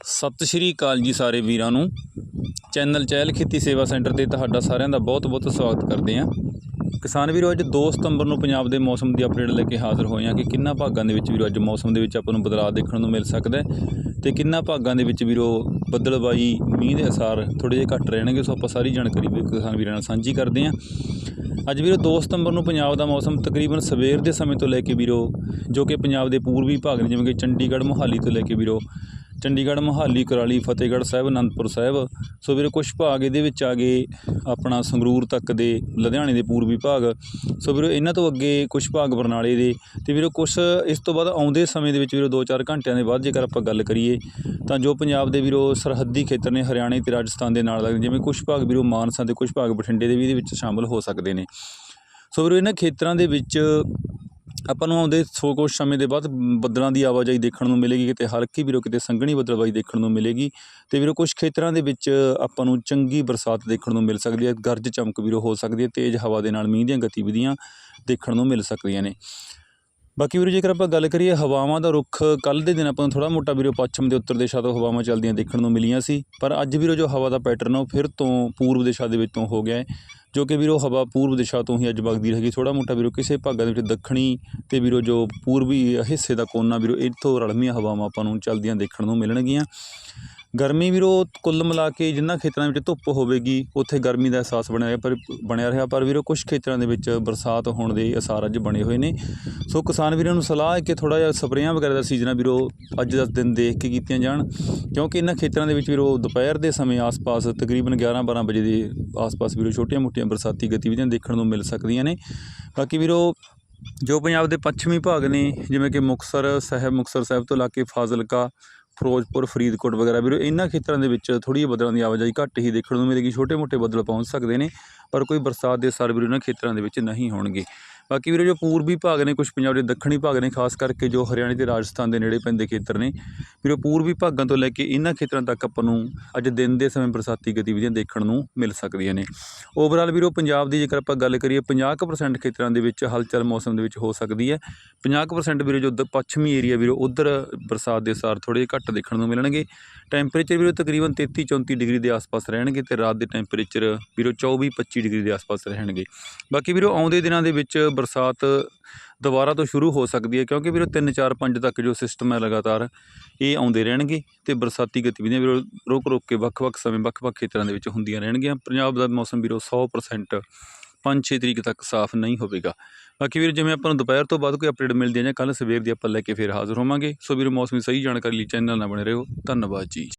ਸਤਿ ਸ਼੍ਰੀ ਅਕਾਲ ਜੀ ਸਾਰੇ ਵੀਰਾਂ ਨੂੰ। ਚੈਨਲ ਚਹਿਲ ਖੇਤੀ ਸੇਵਾ ਸੈਂਟਰ ਤੇ ਤੁਹਾਡਾ ਸਾਰਿਆਂ ਦਾ ਬਹੁਤ-ਬਹੁਤ ਸਵਾਗਤ ਕਰਦੇ ਹਾਂ। ਕਿਸਾਨ ਵੀਰੋ, ਅੱਜ 2 ਸਤੰਬਰ ਨੂੰ ਪੰਜਾਬ ਦੇ ਮੌਸਮ ਦੀ ਅਪਡੇਟ ਲੈ ਕੇ ਹਾਜ਼ਰ ਹੋਏ ਹਾਂ ਕਿ ਕਿੰਨਾ ਭਾਗਾਂ ਦੇ ਵਿੱਚ ਵੀਰੋ ਅੱਜ ਮੌਸਮ ਦੇ ਵਿੱਚ ਆਪਾਂ ਨੂੰ ਬਦਲਾਅ ਦੇਖਣ ਨੂੰ ਮਿਲ ਸਕਦਾ ਹੈ ਤੇ ਕਿੰਨਾ ਭਾਗਾਂ ਦੇ ਵਿੱਚ ਵੀਰੋ ਬੱਦਲਬਾਈ ਮੀਂਹ ਦੇ ਅਸਾਰ ਥੋੜੇ ਜਿਹੇ ਘੱਟ ਰਹਿਣਗੇ, ਸੋ ਆਪਾਂ ਸਾਰੀ ਜਾਣਕਾਰੀ ਵੀ ਕਿਸਾਨ ਵੀਰਾਂ ਨਾਲ ਸਾਂਝੀ ਕਰਦੇ ਹਾਂ। ਅੱਜ ਵੀਰੋ 2 ਸਤੰਬਰ ਨੂੰ ਪੰਜਾਬ ਦਾ ਮੌਸਮ ਤਕਰੀਬਨ ਸਵੇਰ ਦੇ ਸਮੇਂ ਤੋਂ ਲੈ ਕੇ ਵੀਰੋ ਜੋ ਕਿ ਪੰਜਾਬ ਦੇ ਪੂਰਬੀ ਭਾਗ ਨੇ, ਜਿਵੇਂ ਕਿ ਚੰਡੀਗੜ੍ਹ, ਮੋਹਾਲੀ ਤੋਂ ਲੈ ਕੇ ਵੀਰੋ ਚੰਡੀਗੜ੍ਹ ਮੋਹਾਲੀ, ਕੁਰਾਲੀ, ਫਤਿਹਗੜ੍ਹ ਸਾਹਿਬ, ਅਨੰਦਪੁਰ ਸਾਹਿਬ। ਸੋ ਵੀਰੋ ਕੁਝ ਭਾਗ ਇਹਦੇ ਵਿੱਚ ਆ ਗਏ ਆਪਣਾ ਸੰਗਰੂਰ ਤੱਕ ਦੇ, ਲੁਧਿਆਣੇ ਦੇ ਪੂਰਬੀ ਭਾਗ। ਸੋ ਵੀਰੋ, ਇਹਨਾਂ ਤੋਂ ਅੱਗੇ ਕੁਝ ਭਾਗ ਬਰਨਾਲੇ ਦੇ। ਤੇ ਵੀਰੋ ਕੁਝ ਇਸ ਤੋਂ ਬਾਅਦ ਆਉਂਦੇ ਸਮੇਂ ਦੇ ਵਿੱਚ ਵੀਰੋ 2-4 ਘੰਟਿਆਂ ਦੇ ਬਾਅਦ ਜੇਕਰ ਆਪਾਂ ਗੱਲ ਕਰੀਏ, ਤਾਂ ਜੋ ਪੰਜਾਬ ਦੇ ਵੀਰੋ ਸਰਹੱਦੀ ਖੇਤਰ ਨੇ, ਹਰਿਆਣੇ ਤੇ ਰਾਜਸਥਾਨ ਦੇ ਨਾਲ ਲੱਗਦੇ, ਜਿਵੇਂ ਕੁਝ ਭਾਗ ਵੀਰੋ ਮਾਨਸਾ ਤੇ ਕੁਝ ਭਾਗ ਬਠਿੰਡੇ ਦੇ ਵੀ ਇਹਦੇ ਵਿੱਚ ਸ਼ਾਮਲ ਹੋ ਸਕਦੇ ਨੇ। ਸੋ ਵੀਰੋ, ਇਹਨਾਂ ਖੇਤਰਾਂ ਦੇ ਵਿੱਚ ਆਪਾਂ ਨੂੰ ਆਉਂਦੇ ਸੋ ਕੁਛ ਸਮੇਂ ਦੇ ਬਾਅਦ ਬੱਦਲਾਂ ਦੀ ਆਵਾਜਾਈ ਦੇਖਣ ਨੂੰ ਮਿਲੇਗੀ, ਕਿਤੇ ਹਲਕੀ ਵੀਰੋ ਕਿਤੇ ਸੰਘਣੀ ਬੱਦਲਬਾਈ ਦੇਖਣ ਨੂੰ ਮਿਲੇਗੀ ਅਤੇ ਵੀਰੋ ਕੁਛ ਖੇਤਰਾਂ ਦੇ ਵਿੱਚ ਆਪਾਂ ਨੂੰ ਚੰਗੀ ਬਰਸਾਤ ਦੇਖਣ ਨੂੰ ਮਿਲ ਸਕਦੀ ਹੈ, ਗਰਜ ਚਮਕ ਵੀਰੋ ਹੋ ਸਕਦੀ ਹੈ, ਤੇਜ਼ ਹਵਾ ਦੇ ਨਾਲ ਮੀਂਹ ਦੀਆਂ ਗਤੀਵਿਧੀਆਂ ਦੇਖਣ ਨੂੰ ਮਿਲ ਸਕਦੀਆਂ ਨੇ। ਬਾਕੀ ਵੀਰੋ ਜੇਕਰ ਆਪਾਂ ਗੱਲ ਕਰੀਏ ਹਵਾਵਾਂ ਦਾ ਰੁੱਖ ਕੱਲ ਦੇ ਦਿਨ ਆਪਾਂ ਨੂੰ ਥੋੜਾ ਮੋਟਾ ਵੀਰੋ ਪੱਛਮ ਦੇ ਉੱਤਰ ਦਿਸ਼ਾ ਤੋਂ ਹਵਾਵਾਂ ਚੱਲਦੀਆਂ ਦੇਖਣ ਨੂੰ ਮਿਲੀਆਂ ਸੀ, ਪਰ ਅੱਜ ਵੀਰੋ ਜੋ ਹਵਾ ਦਾ ਪੈਟਰਨ ਆ ਉਹ ਫਿਰ ਤੋਂ ਪੂਰਬ ਦਿਸ਼ਾ ਦੇ ਵਿੱਚੋਂ ਹੋ ਗਿਆ ਹੈ। ਜੋ ਕਿ ਵੀਰੋ ਹਵਾ ਪੂਰਬ ਦਿਸ਼ਾ ਤੋਂ ਹੀ ਅੱਜ ਵਗਦੀ ਰਹੇਗੀ। ਥੋੜਾ ਮੋਟਾ ਵੀਰੋ ਕਿਸੇ ਭਾਗਾਂ ਦੇ ਵਿੱਚ ਦੱਖਣੀ ਤੇ ਵੀਰੋ ਜੋ ਪੂਰਬੀ ਹਿੱਸੇ ਦਾ ਕੋਨਾ ਵੀਰੋ ਇੱਥੋਂ ਰਲਵੀਆਂ ਹਵਾਵਾਂ ਆਪਾਂ ਨੂੰ ਚੱਲਦੀਆਂ ਦੇਖਣ ਨੂੰ ਮਿਲਣਗੀਆਂ। ਗਰਮੀ ਵੀਰੋ, ਕੁੱਲ ਮਿਲਾ ਕੇ ਜਿਨ੍ਹਾਂ ਖੇਤਰਾਂ ਵਿੱਚ ਧੁੱਪ ਹੋਵੇਗੀ, ਉੱਥੇ ਗਰਮੀ ਦਾ ਅਹਿਸਾਸ ਬਣਿਆ ਰਿਹਾ ਪਰ ਬਣਿਆ ਰਿਹਾ। ਪਰ ਵੀਰੋ ਕੁਝ ਖੇਤਰਾਂ ਦੇ ਵਿੱਚ ਬਰਸਾਤ ਹੋਣ ਦੇ ਅਸਾਰ ਅੱਜ ਬਣੇ ਹੋਏ ਨੇ। ਸੋ ਕਿਸਾਨ ਵੀਰਾਂ ਨੂੰ ਸਲਾਹ ਹੈ ਕਿ ਥੋੜਾ ਜਿਹਾ ਸਪਰੇਆਂ ਵਗੈਰਾ ਦਾ ਸੀਜ਼ਨ ਵੀਰੋ, ਅੱਜ ਦਾ ਦਿਨ ਦੇਖ ਕੇ ਕੀਤੀਆਂ ਜਾਣ। ਕਿਉਂਕਿ ਇਹਨਾਂ ਖੇਤਰਾਂ ਦੇ ਵਿੱਚ ਵੀਰੋ, ਦੁਪਹਿਰ ਦੇ ਸਮੇਂ ਆਸ-ਪਾਸ ਤਕਰੀਬਨ 11-12 ਵਜੇ ਦੇ ਆਸ-ਪਾਸ ਵੀਰੋ, ਛੋਟੀਆਂ-ਮੋਟੀਆਂ ਬਰਸਾਤੀ ਗਤੀਵਿਧੀਆਂ ਦੇਖਣ ਨੂੰ ਮਿਲ ਸਕਦੀਆਂ ਨੇ। ਬਾਕੀ ਵੀਰੋ, ਜੋ ਪੰਜਾਬ ਦੇ ਪੱਛਮੀ ਭਾਗ ਨੇ, ਜਿਵੇਂ ਕਿ ਮੁਕਤਸਰ ਸਾਹਿਬ ਮੁਕਤਸਰ ਸਾਹਿਬ ਤੋਂ ਲਾ ਕੇ ਫਾਜ਼ਿਲਕਾ ਫਿਰੋਜ਼ਪੁਰ, ਫਰੀਦਕੋਟ ਵਗੈਰਾ ਵੀਰੋ, ਇਹਨਾਂ ਖੇਤਰਾਂ ਦੇ ਵਿੱਚ ਥੋੜੀ ਜਿਹੀ ਬੱਦਲਾਂ ਦੀ ਆਵਾਜਾਈ ਘੱਟ ਹੀ ਦੇਖਣ ਨੂੰ ਮਿਲੇਗੀ, ਛੋਟੇ-ਮੋਟੇ ਬੱਦਲ ਪਹੁੰਚ ਸਕਦੇ ਨੇ, ਪਰ ਕੋਈ ਬਰਸਾਤ ਦੇ ਅਸਰ ਵੀਰੋ ਇਹਨਾਂ ਖੇਤਰਾਂ ਦੇ ਵਿੱਚ ਨਹੀਂ ਹੋਣਗੇ। ਬਾਕੀ ਵੀਰੋ, ਜੋ ਪੂਰਬੀ ਭਾਗ ਨੇ ਕੁਝ ਪੰਜਾਬ ਦੇ ਦੱਖਣੀ ਭਾਗ ਨੇ, ਖਾਸ ਕਰਕੇ ਜੋ ਹਰਿਆਣੇ ਤੇ ਰਾਜਸਥਾਨ ਦੇ ਨੇੜੇ ਪੈਂਦੇ ਖੇਤਰ ਨੇ, ਵੀਰੋ, ਪੂਰਬੀ ਭਾਗਾਂ ਤੋਂ ਲੈ ਕੇ ਇਹਨਾਂ ਖੇਤਰਾਂ ਤੱਕ ਆਪਾਂ ਨੂੰ ਅੱਜ ਦਿਨ ਦੇ ਸਮੇਂ ਬਰਸਾਤੀ ਗਤੀਵਿਧੀਆਂ ਦੇਖਣ ਨੂੰ ਮਿਲ ਸਕਦੀਆਂ ਨੇ। ਓਵਰਆਲ ਵੀਰੋ, ਪੰਜਾਬ ਦੀ ਜੇਕਰ ਆਪਾਂ ਗੱਲ ਕਰੀਏ 50% ਖੇਤਰਾਂ ਦੇ ਵਿੱਚ ਹਲਚਲ ਮੌਸਮ ਦੇ ਵਿੱਚ ਹੋ ਸਕਦੀ ਹੈ। 50% ਵੀਰੋ, ਜੋ ਪੱਛਮੀ ਏਰੀਆ ਵੀਰੋ, ਉਧਰ ਬਰਸਾਤ ਦੇ ਅਸਾਰ ਥੋੜੇ ਘੱਟ ਦੇਖਣ ਨੂੰ ਮਿਲਣਗੇ। ਟੈਂਪਰੇਚਰ ਵੀਰੋ, ਤਕਰੀਬਨ 33 34 ਡਿਗਰੀ ਦੇ ਆਸ-ਪਾਸ ਰਹਿਣਗੇ ਤੇ ਰਾਤ ਦੇ ਟੈਂਪਰੇਚਰ ਵੀਰੋ 24 25 ਡਿਗਰੀ ਦੇ ਆਸ-ਪਾਸ ਰਹਿਣਗੇ। ਬਾਕੀ ਵੀਰੋ, ਆਉਂਦੇ ਦਿਨਾਂ ਦੇ ਵਿੱਚ ਬਰਸਾਤ ਦੁਬਾਰਾ ਤੋਂ ਸ਼ੁਰੂ ਹੋ ਸਕਦੀ ਹੈ ਕਿਉਂਕਿ ਵੀਰੋ 3 4 5 ਤੱਕ ਜੋ ਸਿਸਟਮ ਹੈ ਲਗਾਤਾਰ, ਇਹ ਆਉਂਦੇ ਰਹਿਣਗੇ ਤੇ ਬਰਸਾਤੀ ਗਤੀਵਿਧੀਆਂ ਵੀਰੋ ਰੋਕ ਰੋਕ ਕੇ ਵੱਖ-ਵੱਖ ਸਮੇਂ, ਵੱਖ-ਵੱਖ ਖੇਤਰਾਂ ਦੇ ਵਿੱਚ ਹੁੰਦੀਆਂ ਰਹਿਣਗੀਆਂ। ਪੰਜਾਬ ਦਾ ਮੌਸਮ ਵੀਰੋ 100% 5-6 ਤਰੀਕ ਤੱਕ ਸਾਫ਼ ਨਹੀਂ ਹੋਵੇਗਾ। ਬਾਕੀ ਵੀਰ ਜਿਵੇਂ ਆਪਾਂ ਨੂੰ ਦੁਪਹਿਰ ਤੋਂ ਬਾਅਦ ਕੋਈ ਅਪਡੇਟ ਮਿਲਦੀ ਹੈ ਜਾਂ ਕੱਲ ਸਵੇਰ ਦੀ ਆਪਾਂ ਲੈ ਕੇ ਫਿਰ ਹਾਜ਼ਰ ਹੋਵਾਂਗੇ। ਸੋ ਵੀਰ ਮੌਸਮੀ ਸਹੀ ਜਾਣਕਾਰੀ ਲਈ ਚੈਨਲ ਨਾਲ ਬਣੇ ਰਹੋ। ਧੰਨਵਾਦ ਜੀ।